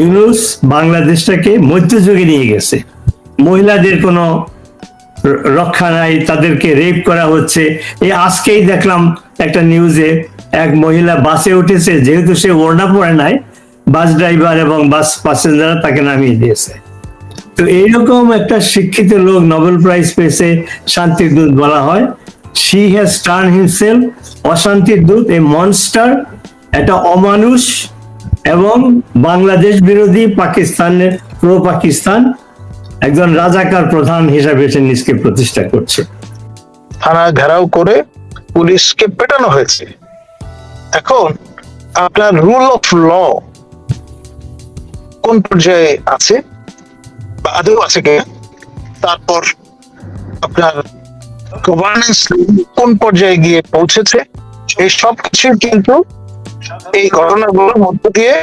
ইউনুস বাংলাদেশটাকে মধ্যযুগে নিয়ে গেছে। মহিলাদের কোনো রক্ষা নাই, তাদেরকে রেপ করা হচ্ছে। এই আজকেই দেখলাম একটা নিউজে এক মহিলা বাসে উঠেছে, যেহেতু সে ওড়না পরে নাই, বাস ড্রাইভার এবং বাস প্যাসেঞ্জার তাকে নামিয়ে দিয়েছে। তো এইরকম একটা শিক্ষিত লোক নোবেল প্রাইজ পেয়েছে, শান্তির দূত বলা হয়। শি হ্যাজ টার্ন হিমসেলফ অশান্তির দূত এ মনস্টার একটা অমানুষ। এবং বাংলাদেশ বিরোধী পাকিস্তানের প্রো পাকিস্তান একজন রাজাকার প্রধান হিসাবে সে নিজকে প্রতিষ্ঠা করছে। থানা ঘেরাও করে পুলিশকে পেটানো হয়েছে। এখন আপনার রুল অফ ল কোন পর্যায়ে আছে বা আদৌ আছে কিনা? তারপর আপনার গভর্নেন্স কোন পর্যায়ে গিয়ে পৌঁছেছে? এই সব কিছু কিন্তু এই ঘটনাগুলোর মধ্য দিয়ে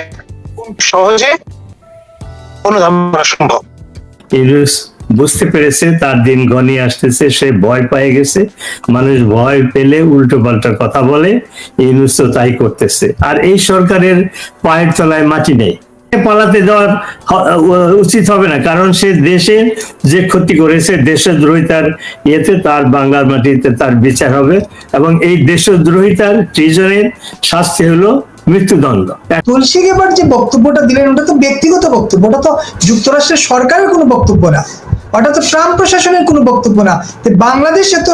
সহজে অনুধাবন করা সম্ভব। বুঝতে পেরেছে, তার দিন ঘনিয়ে আসতেছে, সে ভয় পেয়ে গেছে। মানুষ ভয় পেলে উল্টো পাল্টা কথা বলে ইউনুস তো তাই করতেছে। আর এই সরকারের পায়ের তলায় মাটি নেই। পালাতে দেওয়ার উচিত হবে না। কারণ সে দেশে যে ক্ষতি করেছে দেশদ্রোহিতার ইয়েতে, তার বাংলার মাটিতে তার বিচার হবে এবং এই দেশদ্রোহিতার ট্রিজনের শাস্তি হলো মৃত্যুদণ্ড। তুলসী এবার যে বক্তব্যটা দিলেন, ওটা তো ব্যক্তিগত বক্তব্য, ওটা তো যুক্তরাষ্ট্রের সরকারের কোনো বক্তব্য না। ওটা তো ট্রাম্প প্রশাসনের কোনো বক্তব্য না। বাংলাদেশে তো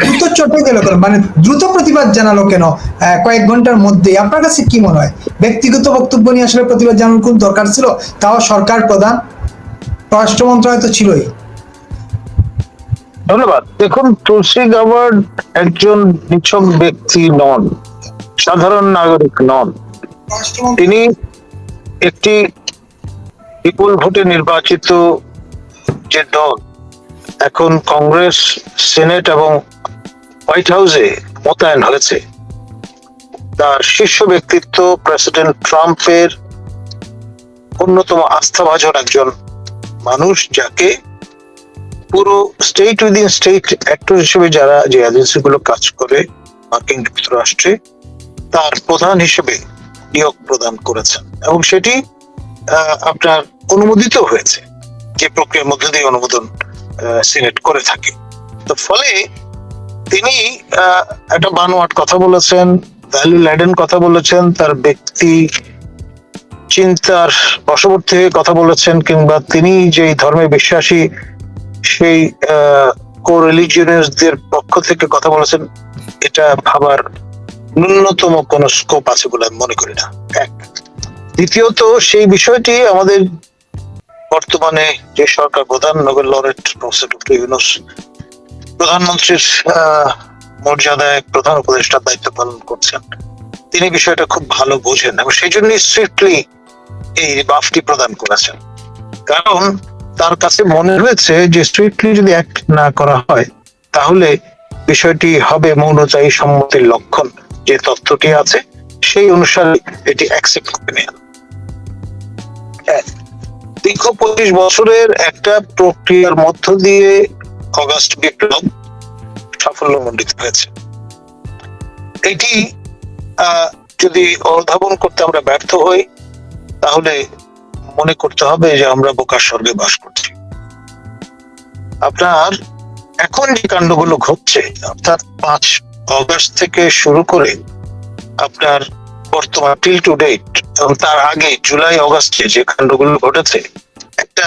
দ্রুত চটে গেল কেন? মানে দ্রুত প্রতিবাদ জানালো কেন কয়েক ঘণ্টার মধ্যে আপনার কাছে কি মনে হয়? ব্যক্তিগত বক্তব্য নিয়ে আসলে প্রতিবাদ জানানোর কোন দরকার ছিল? তাও সরকার প্রধান পররাষ্ট্র মন্ত্রণালয় তো ছিলই। ধন্যবাদ। দেখুন তুলসী গাওয়ার্ড একজন নিছক ব্যক্তি নন সাধারণ নাগরিক নন। তিনি একটি বিপুল ভোটে নির্বাচিত যে দল। এখন কংগ্রেস, সেনেট এবং হোয়াইট হাউসে মোতায়েন হয়েছে। তার শীর্ষ ব্যক্তিত্ব প্রেসিডেন্ট ট্রাম্পের অন্যতম আস্থাভাজন একজন মানুষ, যাকে পুরো স্টেট উইদিন স্টেট অ্যাক্টর হিসেবে যারা যে এজেন্সিগুলো কাজ করে, মার্কিন যুক্তরাষ্ট্রে, তার প্রধান হিসেবে নিয়োগ প্রদান করেছেন। এবং সেটি আপনার অনুমোদিত হয়েছে। যে প্রক্রিয়ার মধ্যে দিয়ে অনুমোদন সিনেট করে থাকে। তো ফলে তিনি একটা বানোয়াট কথা বলেছেন, ভ্যালু ল্যাডেন কথা বলেছেন, তার ব্যক্তি চিন্তার বশবর্তী হয়ে কথা বলেছেন, কিংবা তিনি যে ধর্মে বিশ্বাসী, সেই কো রিলিজিয়নিস্টদের পক্ষ থেকে কথা বলেছেন, এটা ভাবার ন্যূনতম কোন স্কোপ আছে বলে আমি মনে করি না। এক। দ্বিতীয়ত, সেই বিষয়টি আমাদের বর্তমানে যে সরকার প্রধান Nobel laureate professor doctor Yunus প্রধানমন্ত্রীর মর্যাদায় প্রধান উপদেষ্টার দায়িত্ব পালন করছেন, তিনি বিষয়টা খুব ভালো বোঝেন এবং সেই জন্যই স্ট্রিক্টলি এই বাফটি প্রদান করেছেন। কারণ তার কাছে মনে হয়েছে যে স্ট্রিক্টলি যদি অ্যাক্ট না করা হয়, তাহলে বিষয়টি হবে মৌনচায়ী সম্মতির লক্ষণ। যে তথ্যটি আছে, সেই অনুসারে এটি অ্যাকসেপ্ট করে নেওয়া দীর্ঘ পঁচিশ বছরের একটা প্রক্রিয়ার মধ্য দিয়ে অগাস্ট বিপ্লব সাফল্যমণ্ডিত হয়েছে। এটি যদি অনুধাবন করতে আমরা ব্যর্থ হই, তাহলে মনে করতে হবে যে আমরা বোকার স্বর্গে বাস করছি। আপনার এখন যে কাণ্ডগুলো ঘটছে, অর্থাৎ পাঁচ অগাস্ট থেকে শুরু করে আপনার বর্তমান টিল টু ডেট এবং তার আগে জুলাই, অগস্টে যে কাণ্ডগুলো ঘটেছে, একটা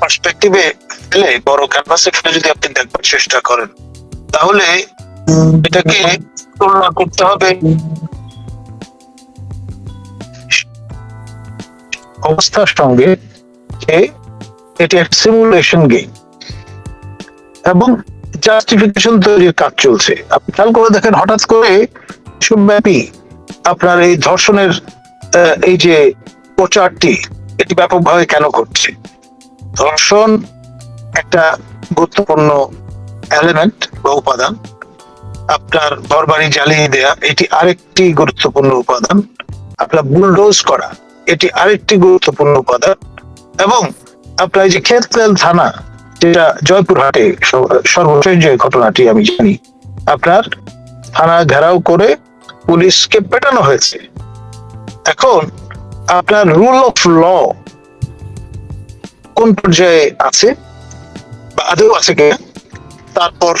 পার্সপেক্টিভে ফেলে বড় ক্যানভাসে ফেলে যদি আপনি দেখবার চেষ্টা করেন, তাহলে এটাকে তুলনা করতে হবে। অবস্থার সঙ্গে এটি একটা সিমুলেশন গেম এবং জাস্টিফিকেশন তৈরির কাজ চলছে। আপনি খেয়াল করে দেখেন, হঠাৎ করে বিশ্বব্যাপী আপনার এই ধর্ষণের এই যে প্রচারটি, এটি ব্যাপকভাবে কেন ঘটছে? ধর্ষণ একটা গুরুত্বপূর্ণ এলিমেন্ট বা উপাদান। আপনার ঘর বাড়ি জ্বালিয়ে দেয়া, এটি আরেকটি গুরুত্বপূর্ণ উপাদান। আপনার বুলডোজ করা, এটি আরেকটি গুরুত্বপূর্ণ উপাদান। এবং আপনার এই যে খেতলাল থানা, যেটা জয়পুরহাটে সর্বশেষ যে ঘটনাটি আমি জানি, আপনার থানা ঘেরাও করে পুলিশকে পেটানো হয়েছে। এখন আপনার রুল অফ ল কোন পর্যায়ে আছে বা আদৌ আছে কিনা? তারপর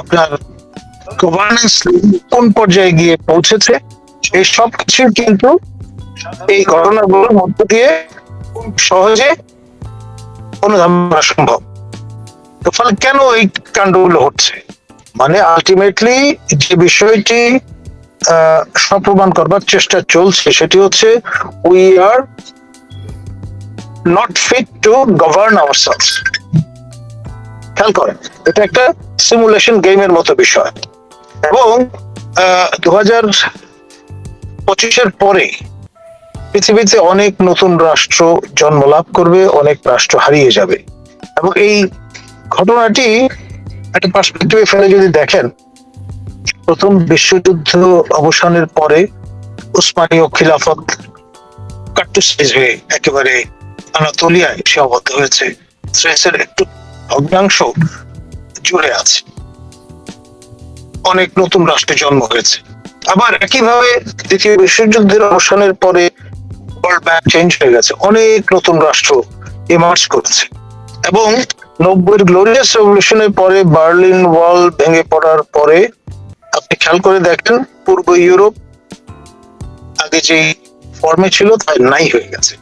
আপনার গভর্নেন্স কোন পর্যায়ে গিয়ে পৌঁছেছে? এই সব কিছু কিন্তু এই ঘটনাগুলোর মধ্য দিয়ে সহজে অনুধাবন করা সম্ভব। ফলে কেন এই কাণ্ডগুলো হচ্ছে? মানে আলটিমেটলি যে বিষয়টি সপ্রমাণ করবার চেষ্টা চলছে। সেটি হচ্ছে we are not fit to govern ourselves খেয়াল করেন, এটা একটা সিমুলেশন গেমের মতো বিষয়। এবং দু হাজার পঁচিশের পরে পৃথিবীতে অনেক নতুন রাষ্ট্র জন্ম লাভ করবে, অনেক রাষ্ট্র হারিয়ে যাবে। এবং এই ঘটনাটি একটা পার্সপেক্টিভে ফেলে যদি দেখেন প্রথম বিশ্বযুদ্ধ অবসানের পরে উসমানীয় খিলাফত কাট্টুসাইজ হয়ে একেবারে আনাতোলিয়ায় সীমাবদ্ধ হয়েছে। থ্রেসের একটু ভগ্নাংশ জুড়ে আছে। অনেক নতুন রাষ্ট্রে জন্ম হয়েছে। আবার একইভাবে দ্বিতীয় বিশ্বযুদ্ধের অবসানের পরে ওয়ার্ল্ড ব্যাংক চেঞ্জ হয়ে গেছে। অনেক নতুন রাষ্ট্র ইমার্জ করেছে। এবং নব্বইয়ের গ্লোরিয়াস রেভলিউশনের পরে বার্লিন ওয়াল ভেঙে পড়ার পরে আপনি খেয়াল করে দেখেন, পূর্ব ইউরোপ আগে যে ফর্মে ছিল তা নাই হয়ে গেছে।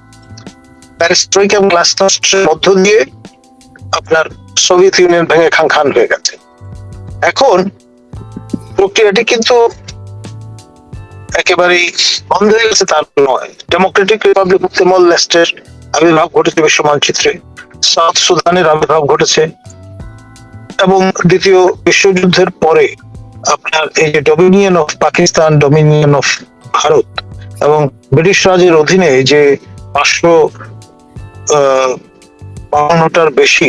প্যারিস্ট্রোইক এবং গ্লাসনস্টের মধ্য দিয়ে আপনার সোভিয়েত ইউনিয়ন ভেঙে খান খান হয়ে গেছে। এখন প্রক্রিয়াটি কিন্তু একেবারেই বন্ধ হয়ে গেছে তার নয়। ডেমোক্রেটিক রিপাবলিক অফ লেস্টের আবির্ভাব ঘটেছে বিশ্ব মানচিত্রে। সাউথ সুদানের আবির্ভাব ঘটেছে। এবং দ্বিতীয় বিশ্বযুদ্ধের পরে আপনার এই যে dominion of Pakistan dominion of Bharat এবং ব্রিটিশ রাজের অধীনে যে পাঁচশো বাউন্নটার বেশি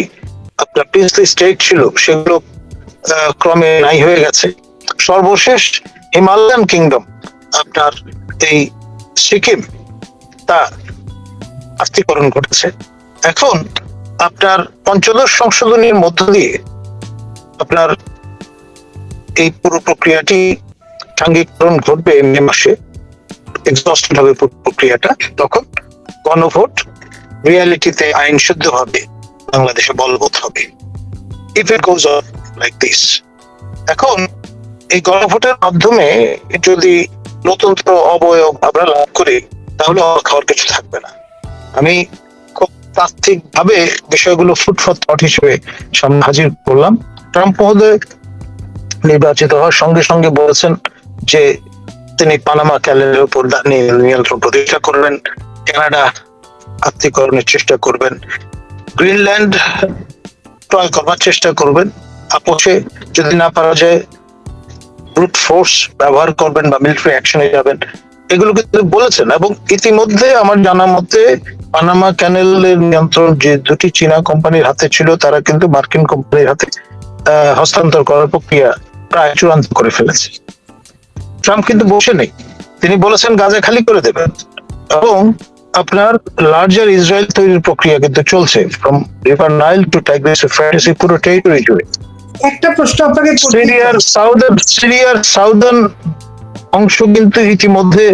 আপনার প্রিন্সলি স্টেট ছিল, সেগুলো ক্রমে নাই হয়ে গেছে। সর্বশেষ হিমালয়ান কিংডম আপনার এই সিকিম, তা আস্তিকরণ ঘটেছে। এখন আপনার পঞ্চদশ সংশোধনীর মধ্য দিয়ে আপনার এই পুরো প্রক্রিয়াটি সাংঘিকরণ ঘটবে মে মাসে। এক্সস্টেড হবে প্রক্রিয়াটা। তখন গণভোট রিয়ালিটিতে আইন শুদ্ধ হবে, বাংলাদেশে বলবৎ হবে। If it goes like this এখন এই গণভোটের মাধ্যমে যদি নতুনত্ব, অবয়ব আমরা লাভ করি, তাহলে খাওয়ার কিছু থাকবে না। আমি খুব তাত্ত্বিক ভাবে বিষয়গুলো ফুট ফর থট হিসেবে সামনে হাজির করলাম। ট্রাম্প মহোদয় নির্বাচিত হওয়ার সঙ্গে সঙ্গে বলেছেন যে তিনি পানামা ক্যালের উপর নিয়ন্ত্রণ প্রতিষ্ঠা করবেন। কানাডা আত্মীকরণের চেষ্টা করবেন। গ্রিনল্যান্ড ক্রয় করবার চেষ্টা করবেন। আপোষে যদি না পারা যায় ব্রুট ফোর্স ব্যবহার করবেন বা মিলিটারি অ্যাকশনে যাবেন। এগুলো কিন্তু বলেছেন এবং ইতিমধ্যে আমার জানা মতে পানামা ক্যানেলের নিয়ন্ত্রণ যে দুটি চীনা কোম্পানির হাতে ছিল, তারা কিন্তু মার্কিন কোম্পানির হাতে হস্তান্তর করার প্রক্রিয়া প্রায় চূড়ান্ত করে ফেলেছে। ট্রাম্প কিন্তু বসে নেই। তিনি বলেছেন গাজা খালি করে দেবেন এবং আপনার লার্জার ইসরায়েল তৈরির প্রক্রিয়া কিন্তু চলছে from river Nile to Tigris পুরো টেরিটরি জুড়ে। একটা প্রশ্ন আপনাকে সিরিয়ার। সাউদার্ন সিরিয়ার সাউদার্ন অংশ কিন্তু ইতিমধ্যে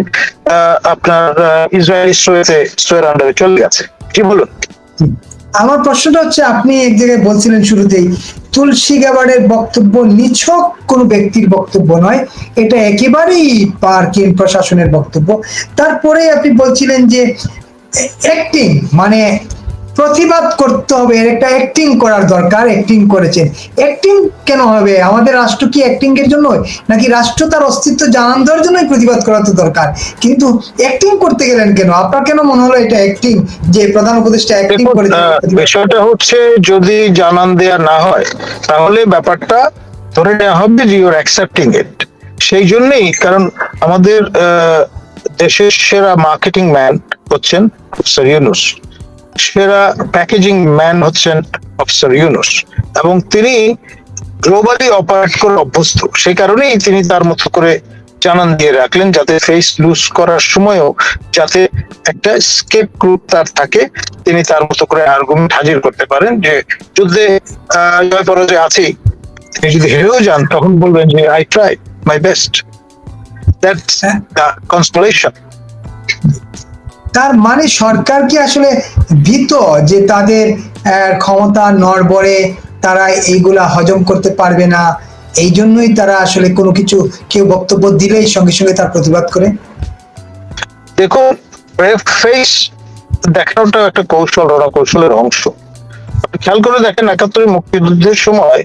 আপনার ইসরায়েল ইসরোয়েতে ইসরোয়ের আন্ডারে চলে গেছে। কি বলুন? আমার প্রশ্নটা হচ্ছে, আপনি এক জায়গায় বলছিলেন শুরুতেই, তুলসী গাবারের বক্তব্য নিছক কোন ব্যক্তির বক্তব্য নয়, এটা একেবারেই পার্কিং প্রশাসনের বক্তব্য। তারপরে আপনি বলছিলেন যে অ্যাক্টিং মানে প্রতিবাদ করতে হবে এর একটা অ্যাক্টিং করার দরকার অ্যাক্টিং করেছেন। অ্যাক্টিং কেন হবে? আমাদের রাষ্ট্র কি অ্যাক্টিং এর জন্য নাকি রাষ্ট্র তার অস্তিত্ব জানান দেওয়ার জন্যই প্রতিবাদ করা তো দরকার? কিন্তু অ্যাক্টিং করতে গেলেন কেন? আপনার কেন মনে হলো এটা অ্যাক্টিং যে প্রধান উপদেষ্টা অ্যাক্টিং করে বিষয়টা হচ্ছে যদি জানান দেয়া না হয় তাহলে ব্যাপারটা ধরে নেওয়া হবে যে ইউর অ্যাকসেপ্টিং ইট সেই জন্যই কারণ আমাদের আহ, দেশের সেরা মার্কেটিং ম্যান হচ্ছেন অফিসার ইউনুস সেরা প্যাকেজিং ম্যান হচ্ছেন অফিসার ইউনুস এবং তিনি গ্লোবালি অপারেট করে অভ্যস্ত। সেই কারণেই তিনি তার মতো করে জানান দিয়ে রাখলেন যাতে ফেস লুজ করার সময়ও যাতে একটা স্কেপ গ্রুপ তার থাকে। তিনি তার মতো করে আর্গুমেন্ট হাজির করতে পারেন যে যুদ্ধে জয় পরাজয় আছেই। তিনি যদি হেরেও যান তখন বলবেন যে I try my best that's. The consolation তার মানে সরকার কি আসলে ভীত যে তাদের ক্ষমতা নড়বড়ে তারা এইগুলা হজম করতে পারবে না? এই জন্যই তারা আসলে কোনো কিছু কেউ বক্তব্য দিলেই সঙ্গে সঙ্গে তার প্রতিবাদ করে? দেখুন ফেস দেখানোটা একটা কৌশল, ওরা কৌশলের অংশ। খেয়াল করে দেখেন, একাত্তরের মুক্তিযুদ্ধের সময়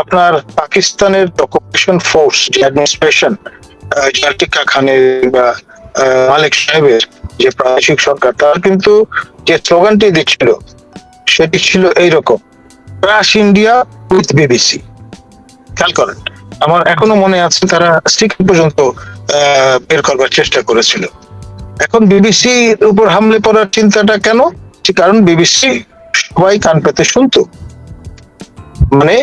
আপনার পাকিস্তানের অকুপেশন ফোর্স যে অ্যাডমিনিস্ট্রেশন জার্টিকা খানের বা মালিক সাহেবের যে প্রাদেশিক সরকার, তারা কিন্তু যে স্লোগানটি দিচ্ছিল, সেটি ছিল এইরকম ক্রাশ ইন্ডিয়া উইথ বিবিসি খেয়াল করেন, আমার এখনও মনে আছে তারা স্টিকার পর্যন্ত বের করবার চেষ্টা করেছিল। এখন বিবিসি উপর হামলে পড়ার চিন্তাটা কেন? কারণ বিবিসি সবাই কান পেতে শুনতো। মানে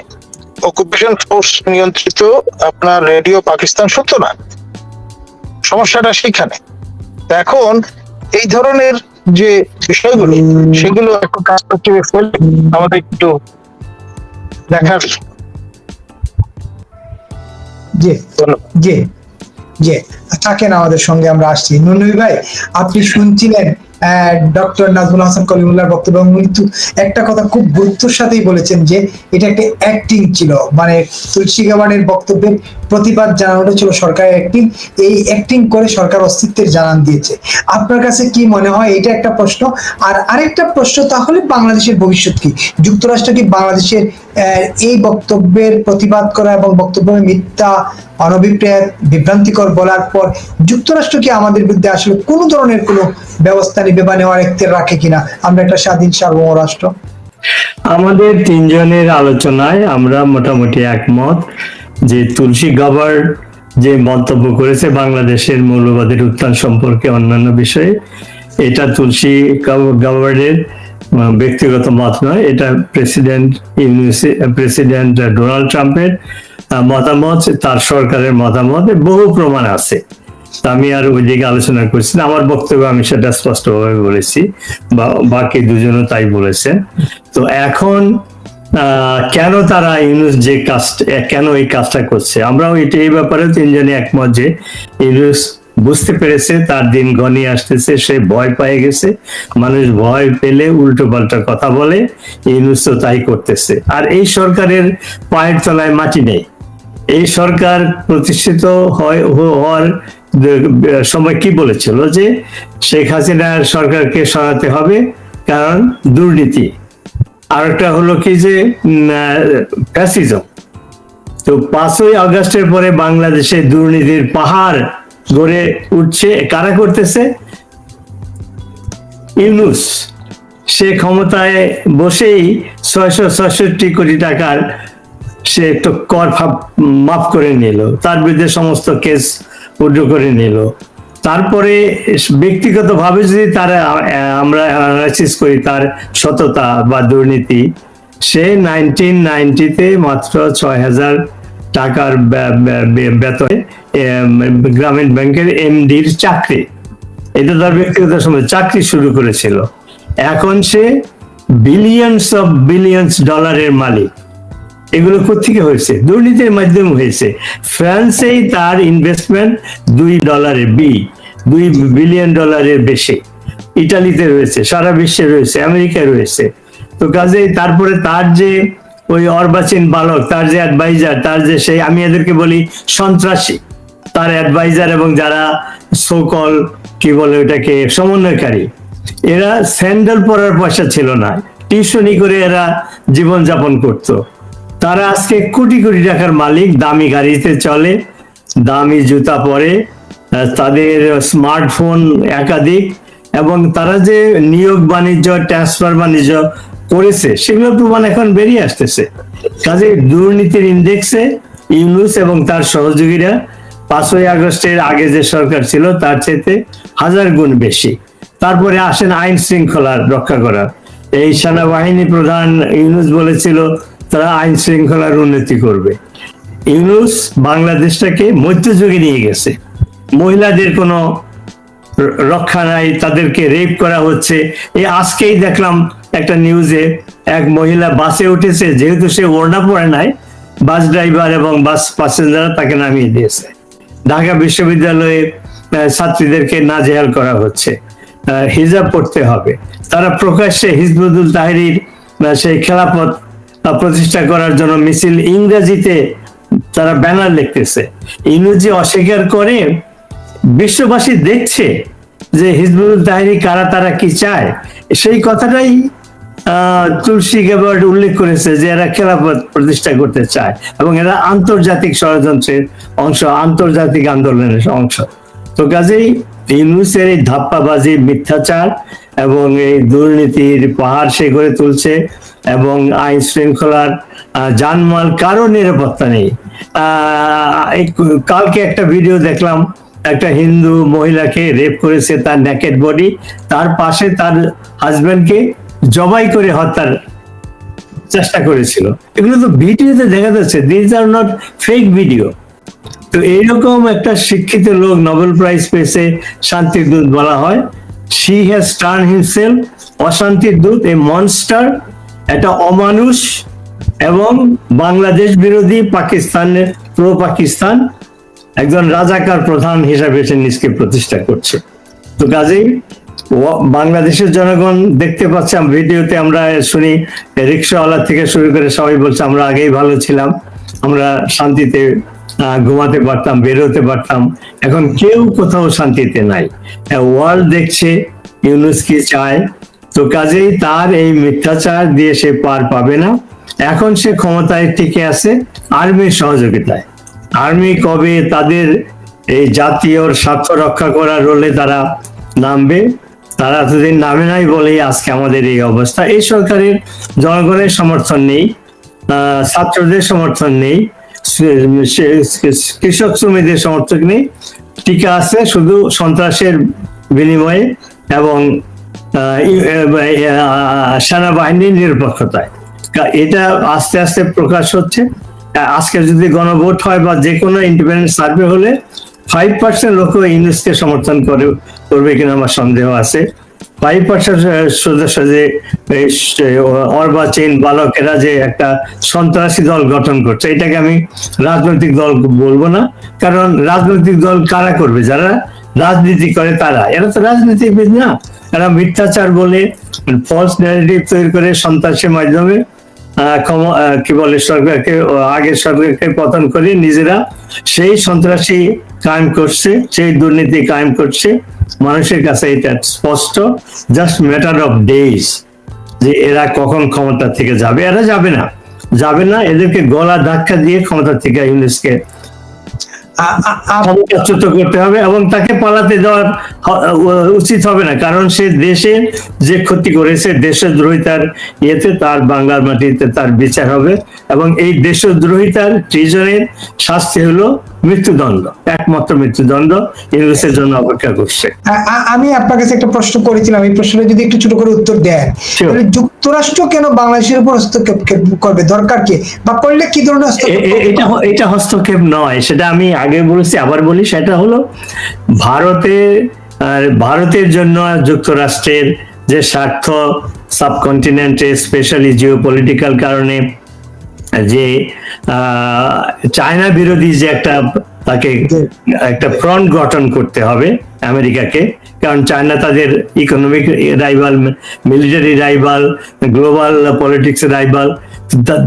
অকুপেশন ফোর্স নিয়ন্ত্রিত আপনার রেডিও পাকিস্তান শুনতো না। সমস্যাটা সেখানে। এখন এই ধরনের যে বিষয়গুলো সেগুলো একটু পার্সপেক্টিভে ফেলে আমাদের একটু দেখার। জি। জি। জি। থাকেন আমাদের সঙ্গে আমরা আসছি। নুনুই ভাই আপনি শুনছিলেন ডক্টর নাজমুল হাসান কলিমুল্লাহর বক্তব্য উনি একটা কথা খুব গুরুত্বর সাথেই বলেছেন যে এটা একটা অ্যাক্টিং ছিল। মানে তুলসী গাবানের বক্তব্যের প্রতিবাদ জানানোটা ছিল সরকারের অ্যাক্টিং এই অ্যাক্টিং করে সরকার অস্তিত্বের জানান দিয়েছে। আপনার কাছে কি মনে হয়? এটা একটা প্রশ্ন। আর আরেকটা প্রশ্ন, তাহলে বাংলাদেশের ভবিষ্যৎ কি? যুক্তরাষ্ট্র কি বাংলাদেশের এই বক্তব্যের প্রতিবাদ করা এবং বক্তব্যের মিথ্যা অনভিপ্রায় বিভ্রান্তিকর বলার পর যুক্তরাষ্ট্র কি আমাদের বিরুদ্ধে আসলে কোনো ধরনের কোনো ব্যবস্থা নেবে বা নেওয়ার এখতিয়ার রাখে কিনা? আমরা একটা স্বাধীন সার্বভৌম রাষ্ট্র আমাদের তিনজনের আলোচনায় আমরা মোটামুটি একমত যে তুলসী গাবার যে মন্তব্য করেছে বাংলাদেশের মৌলবাদের উত্থান সম্পর্কে অন্যান্য বিষয়ে, এটা তুলসী গাবার্ডের ব্যক্তিগত মত নয়, এটা প্রেসিডেন্ট প্রেসিডেন্ট ডোনাল্ড ট্রাম্পের মতামত, তার সরকারের মতামত বহু প্রমাণ আছে। আমি আর ওই দিকে আলোচনা করছি না। আমার বক্তব্য আমি সেটা স্পষ্টভাবে বলেছি, বা বাকি দুজনও তাই বলেছেন। তো এখন কেন তারা ইউনুস যে কাজ কেন এই কাজটা করছে? আমরাও এটা এই ব্যাপারে তিনজনে একমত যে ইউনুস বুঝতে পেরেছে, তার দিন গনিয়ে আসতেছে, সে ভয় পেয়ে গেছে। মানুষ ভয় পেলে উল্টো পাল্টা কথা বলে, ইউনুস তো তাই করতেছে। আর এই সরকারের পায়ের তলায় মাটি নেই। এই সরকার প্রতিষ্ঠিত হয় হওয়ার সময় কি বলেছিল যে, শেখ হাসিনার সরকারকে সরাতে হবে, কারণ দুর্নীতি। আর একটা হলো কি যে ফ্যাসিজম তো পাঁচই আগস্টের পরে বাংলাদেশে দুর্নীতির পাহাড় গড়ে উঠছে, কারা করতেছে? ইউনুস। সে ক্ষমতায় বসেই ছয়শো ছয়ষট্টি কোটি টাকার সে একটু কর মাফ করে নিল। তার বিরুদ্ধে সমস্ত কেস উড্র করে নিল। তারপরে ব্যক্তিগতভাবে যদি তার আমরা অ্যানালাইসিস করি, তার সততা বা দুর্নীতি, সে নাইনটিন নাইনটিতে মাত্র ছয় হাজার টাকার বেতনে গ্রামীণ ব্যাংকের এমডির চাকরি। এটা তার ব্যক্তিগত সময়, চাকরি শুরু করেছিল। এখন সে বিলিয়নস অফ বিলিয়নস ডলারের মালিক। এগুলো কোথেকে হয়েছে? দুর্নীতির মাধ্যমে হয়েছে। ফ্রান্সেই তার ইনভেস্টমেন্ট দুই ডলারের বি দুই বিলিয়ন ডলারের বেশি। ইটালিতে রয়েছে, সারা বিশ্বে রয়েছে, আমেরিকায় রয়েছে। তো কাজেই তারপরে তার যে ওই অর্বাচীন বালক, তার যে অ্যাডভাইজার তার যে সেই, আমি এদেরকে বলি সন্ত্রাসী। তার অ্যাডভাইজার এবং যারা সোকল কি বলে ওটাকে সমন্বয়কারী, এরা স্যান্ডেল পরার পয়সা ছিল না। টিউশনি করে এরা জীবন যাপন করত। তারা আজকে কোটি কোটি টাকার মালিক, দামি গাড়িতে চলে, দামি জুতা পরে তাদের স্মার্টফোন একাধিক, এবং তারা যে নিয়োগ বাণিজ্য ট্রান্সফার বাণিজ্য করেছে, সেগুলো প্রমাণ এখন বেরিয়ে আসতেছে। কাজে দুর্নীতির ইন্ডেক্সে ইউনুস এবং তার সহযোগীরা পাঁচই আগস্টের আগে যে সরকার ছিল, তার চাইতে হাজার গুণ বেশি। তারপরে আসেন আইন শৃঙ্খলা রক্ষা করার। এই সেনাবাহিনী প্রধান ইউনুস বলেছিল, তারা আইন শৃঙ্খলার উন্নতি করবে। ইউনুস বাংলাদেশটাকে মধ্যযুগে নিয়ে গেছে। মহিলাদের কোনো রক্ষা নাই, তাদেরকে রেপ করা হচ্ছে। এই আজকেই দেখলাম একটা নিউজে এক মহিলা বাসে উঠেছে, যেহেতু সে ওড়না পরে নাই, বাস ড্রাইভার এবং বাস প্যাসেঞ্জার তাকে নামিয়ে দিয়েছে। ঢাকা বিশ্ববিদ্যালয়ে ছাত্রীদেরকে নাজেহাল করা হচ্ছে। হিজাব পড়তে হবে। তারা প্রকাশ্যে হিজবুদুল তাহরির সেই খেলাপথ প্রতিষ্ঠা করার জন্য মিছিল ইংরেজিতে তারা ব্যানার লিখতেছে। ইংরেজি অস্বীকার করে বিশ্ববাসী দেখছে যে হিজবুল তাহরি কারা, তারা কি চায়। সেই কথাটাই তুলসী গেবার্ড উল্লেখ করেছে যে এরা খেলাফত প্রতিষ্ঠা করতে চায় এবং এরা আন্তর্জাতিক ষড়যন্ত্রের অংশ, আন্তর্জাতিক আন্দোলনের অংশ। তো কাজেই ইউনুসের এই ধাপ্পাবাজি, মিথ্যাচার এবং এই দুর্নীতির পাহাড় সে করে তুলছে এবং আইন শৃঙ্খলার জানমাল কারও নিরাপত্তা নেই। কালকে একটা ভিডিও দেখলাম, একটা হিন্দু মহিলাকে রেপ করেছে তার নেকেড বডি তার পাশে তার হাজবেন্ডকে জবাই করে হত্যার চেষ্টা করেছিল। এগুলো তো ভিডিওতে দেখা যাচ্ছে this are not fake video তো এইরকম একটা শিক্ষিত লোক নোবেল প্রাইজ পেয়েছে, শান্তির দূত বলা হয়। শি হ্যাজ টার্ন হিমসেলফ অশান্তির দূত এ মনস্টার একটা অমানুষ, এবং বাংলাদেশ বিরোধী পাকিস্তানের প্রো পাকিস্তান একজন রাজাকার প্রধান হিসাবে সে নিজকে প্রতিষ্ঠা করছে। তো কাজেই বাংলাদেশের জনগণ দেখতে পাচ্ছে ভিডিওতে আমরা শুনি, রিক্সাওয়ালা থেকে শুরু করে সবাই বলছে, আমরা আগেই ভালো ছিলাম, আমরা শান্তিতে ঘুমাতে পারতাম, বেরোতে পারতাম। এখন কেউ কোথাও শান্তিতে নাই। ওয়ার্ল্ড দেখছে, ইউনুস কি চায়? তো কাজেই তার এই মিথ্যাচার দিয়ে সে পার পাবে না। এখন সে ক্ষমতায় টিকে আছে, আর্মির সহযোগিতায়। আর্মি কবে তাদের এই জাতীয় স্বার্থ রক্ষা করার রোলে তারা নামবে? তারা এতদিন নামে নাই বলেই আজকে আমাদের এই অবস্থা। এই সরকারের জনগণের সমর্থন নেই ছাত্রদের সমর্থন নেই কৃষক শ্রমিকদের সমর্থক নেই। টিকা আছে শুধু সন্ত্রাসের বিনিময়ে এবং সেনাবাহিনীর নিরপেক্ষতায়। এটা আস্তে আস্তে প্রকাশ হচ্ছে। আজকে যদি গণভোট হয় বা যে কোনো ইন্ডিপেন্ডেন্ট সার্ভে হলে ফাইভ পার্সেন্ট লোক ইংলিশকে সমর্থন করে, করবে কিনা আমার সন্দেহ আছে। ফাইভ পার্সেন্ট সদস্য যে অর্বাচীন বালকেরা যে একটা সন্ত্রাসী দল গঠন করছে, এটাকে আমি রাজনৈতিক দল বলব না। কারণ রাজনৈতিক দল কারা করবে? যারা রাজনীতি করে তারা। এরা তো রাজনীতিবিদ না। এরা মিথ্যাচার বলে ফলস ন্যারেটিভ তৈরি করে সন্ত্রাসের মাধ্যমে কি বলে, সরকারকে, আগের সরকারকে পতন করে নিজেরা সেই সন্ত্রাসী কায়েম করছে সেই দুর্নীতি কায়েম করছে। মানুষের কাছে এটা স্পষ্ট জাস্ট ম্যাটার অফ ডেজ যে এরা কখন ক্ষমতা থেকে যাবে। এরা যাবে না। যাবে না এদেরকে গলা ধাক্কা দিয়ে ক্ষমতা থেকে ইউনিসকে ক্ষমতাচ্যুত করতে হবে এবং তাকে পালাতে দেওয়ার উচিত হবে না। কারণ সে দেশে যে ক্ষতি করেছে দেশদ্রোহিতার ইয়েতে তার বাংলার মাটিতে তার বিচার হবে এবং এই দেশদ্রোহিতার ট্রিজনের শাস্তি হলো মৃত্যুদণ্ড একমাত্র মৃত্যুদণ্ড ইংরেজের জন্য অপেক্ষা করছে। আমি আপনার কাছে একটা প্রশ্ন করেছিলাম এই প্রশ্নের যদি একটু ছোট করে উত্তর দেন যুক্তরাষ্ট্র কেন বাংলাদেশের উপর হস্তক্ষেপ করবে? দরকার কি? বা করলে কি ধরনের? এটা এটা হস্তক্ষেপ নয় সেটা আমি আগে বলেছি আবার বলি সেটা হলো ভারতে আর ভারতের জন্য যুক্তরাষ্ট্রের যে স্বার্থ সাবকন্টিনেন্টে স্পেশালি জিও পলিটিক্যাল কারণে যে চায়না বিরোধী যে একটা তাকে একটা ফ্রন্ট গঠন করতে হবে আমেরিকাকে কারণ চায়না তাদের economic rival military rival global politics rival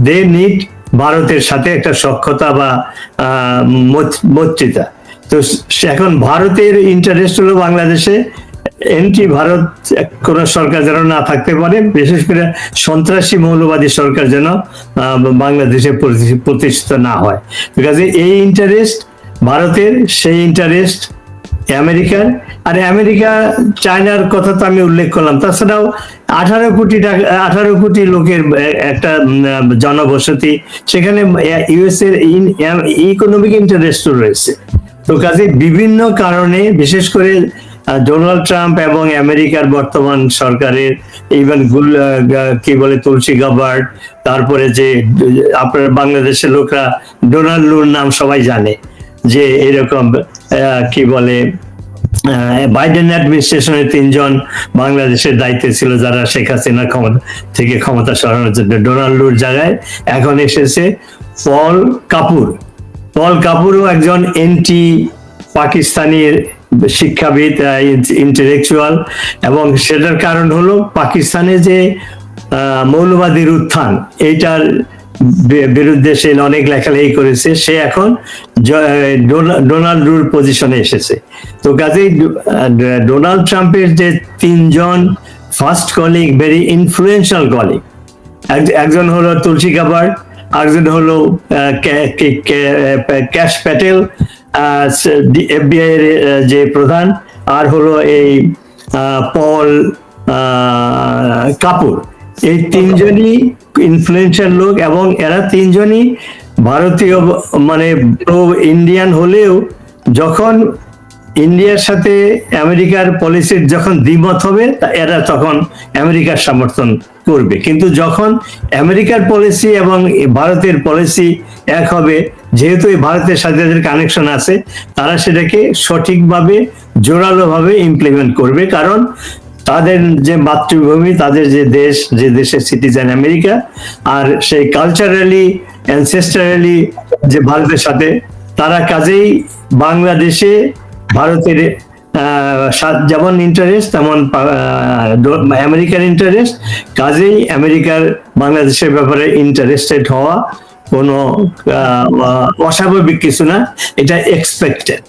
they need ভারতের সাথে একটা সক্ষতা বা মৈত্রিতা তো এখন ভারতের ইন্টারেস্ট হলো বাংলাদেশে এন্টি ভারত কোন সরকার যেন না থাকতে পারে, বিশেষ করে সন্ত্রাসী মৌলবাদী সরকার যেন বাংলাদেশে প্রতিষ্ঠিত না হয়। কাজে এই ইন্টারেস্ট ভারতের, সেই ইন্টারেস্ট আমেরিকার, আর আমেরিকা, চায়নার কথা তো আমি উল্লেখ করলাম। তাছাড়াও আঠারো কোটি টাকা, আঠারো কোটি লোকের একটা জনবসতি, সেখানে ইউএস এর ইকোনমিক ইন্টারেস্টও রয়েছে। তো কাজে বিভিন্ন কারণে, বিশেষ করে ডোনাল্ড ট্রাম্প এবং আমেরিকার বর্তমান সরকারের ইভেন গুল কি বলে তুলসী গাবার্ড তারপরে যে, আপনার বাংলাদেশের লোকরা ডোনাল্ড লুর নাম সবাই জানে, যে এরকম কি বলে বাইডেন অ্যাডমিনিস্ট্রেশনের তিনজন বাংলাদেশের দায়িত্বে ছিল যারা শেখ হাসিনা ক্ষমতা, থেকে ক্ষমতা সরানোর জন্য ডোনাল্ড লুর জায়গায়। এখন এসেছে পল কাপুর পল কাপুরও একজন এন্টি পাকিস্তানি শিক্ষাবিদ ইন্টেলেকচুয়াল এবং সেটার কারণ হলো পাকিস্তানে যে মৌলবাদীর উত্থান, এইটার বিরুদ্ধে সে অনেক লেখালেখি করেছে, সে এখন জ- ডোনা- ডোনাল্ডুর পজিশনে এসেছে। তো কাজেই ডোনাল্ড ট্রাম্পের যে তিনজন first colleague very influential colleague একজন হলো তুলসী কাবার, আরেকজন হলো ক্যাশ প্যাটেল এফবিআই এর যে প্রধান, আর হলো এই পল কাপুর। এই তিনজনই ইনফ্লুয়েন্সিয়াল লোক এবং এরা তিনজনই ভারতীয় মানে প্রো ইন্ডিয়ান হলেও যখন ইন্ডিয়ার সাথে আমেরিকার পলিসির যখন দ্বিমত হবে এরা তখন আমেরিকার সমর্থন করবে। কিন্তু যখন আমেরিকার পলিসি এবং ভারতের পলিসি এক হবে যেহেতু এই ভারতের সাথে যাদের কানেকশন আছে, তারা সেটাকে সঠিকভাবে, জোরালোভাবে ইমপ্লিমেন্ট করবে। কারণ তাদের যে মাতৃভূমি, তাদের যে দেশ, যে দেশের সিটিজেন আমেরিকা আর সেই কালচারালি অ্যানসেস্টারালি যে ভারতের সাথে, তারা কাজেই বাংলাদেশে ভারতের যেমন ইন্টারেস্ট তেমন আমেরিকার ইন্টারেস্ট কাজেই আমেরিকার বাংলাদেশের ব্যাপারে ইন্টারেস্টেড হওয়া কোনো অস্বাভাবিক কিছু না এটা এক্সপেক্টেড